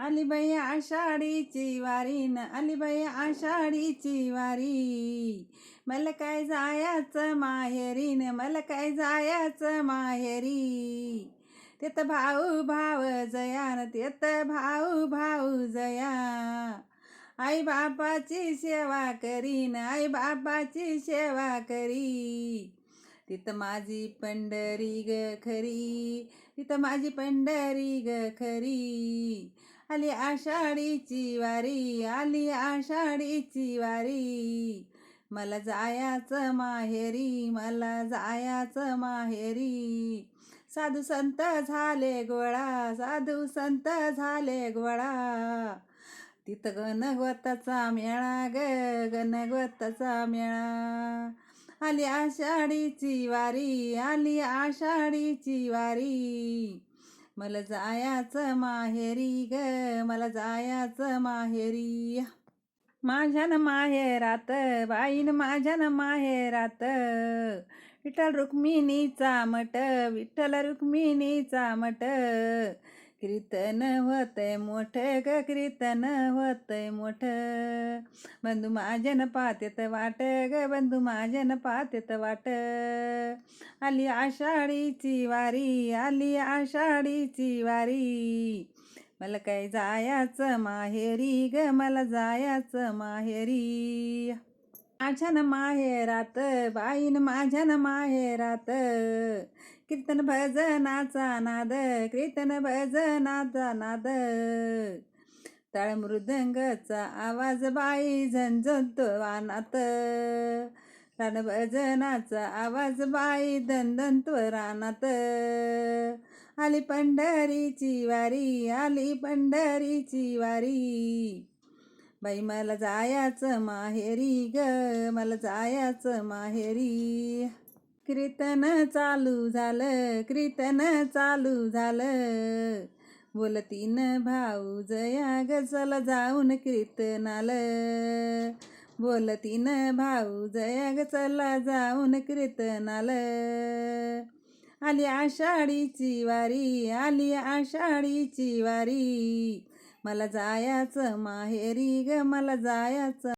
आली आषाढीची वारी न आली आषाढीची वारी. मला काय जायाचं माहेरी न मला काय जायाचं माहेरी. तेत भाऊ भाव जया न तेत भाऊ भाऊ जया. आई बापाची सेवा करीन आई बापाची सेवा करी. तिथं माझी पंढरी ग खरी तिथं माझी पंढरी ग खरी. आली आषाढीची वारी आली आषाढीची वारी. मला जायाचं माहेरी मला जायाचं माहेरी. साधू संत झाले गोळा साधू संत झाले गोळा. तिथं गणगवताचा मेळा ग गणगवताचा मेळा. आली आषाढीची वारी आली आषाढीची वारी. मला जायाचं माहेरी ग मला जायाचं माहेरी. माझ्यान माहेरात बाईन माझ्यान माहेरात. विठ्ठल रुक्मिणीचा मठ विठ्ठल रुक्मिणीचा मठ. कीर्तन होतय मोठं ग कीर्तन होतय मोठं बंधू माझ्यान पातेत वाट ग बंधू माझ्यान पातेत वाट आली आषाढीची वारी आली आषाढीची वारी मला काय जायाचं माहेरी ग मला जायाचं माहेरी माझ्यान माहेरात बाईन माझ्यान माहेरात कीर्तन भजनाचा नाद कीर्तन भजनाचा नाद. टाळ मृदंगचा आवाज बाई झंझणतो वानात रान भजनाचा आवाज बाई दंदनतो रानात. आली पंढरीची वारी आली पंढरीची वारी. बाई मला जायाचं माहेरी ग मला जायाचं माहेरी. कीर्तन चालू झालं कीर्तन चालू झालं. बोलतीन भाऊ जया ग चला जाऊन कीर्तनाल. बोलतीन भाऊ जया ग चला जाऊन कीर्तनाल. आली आषाढीची वारी आली आषाढीची वारी. मला जायाचं माहेरी ग मला जायाचं.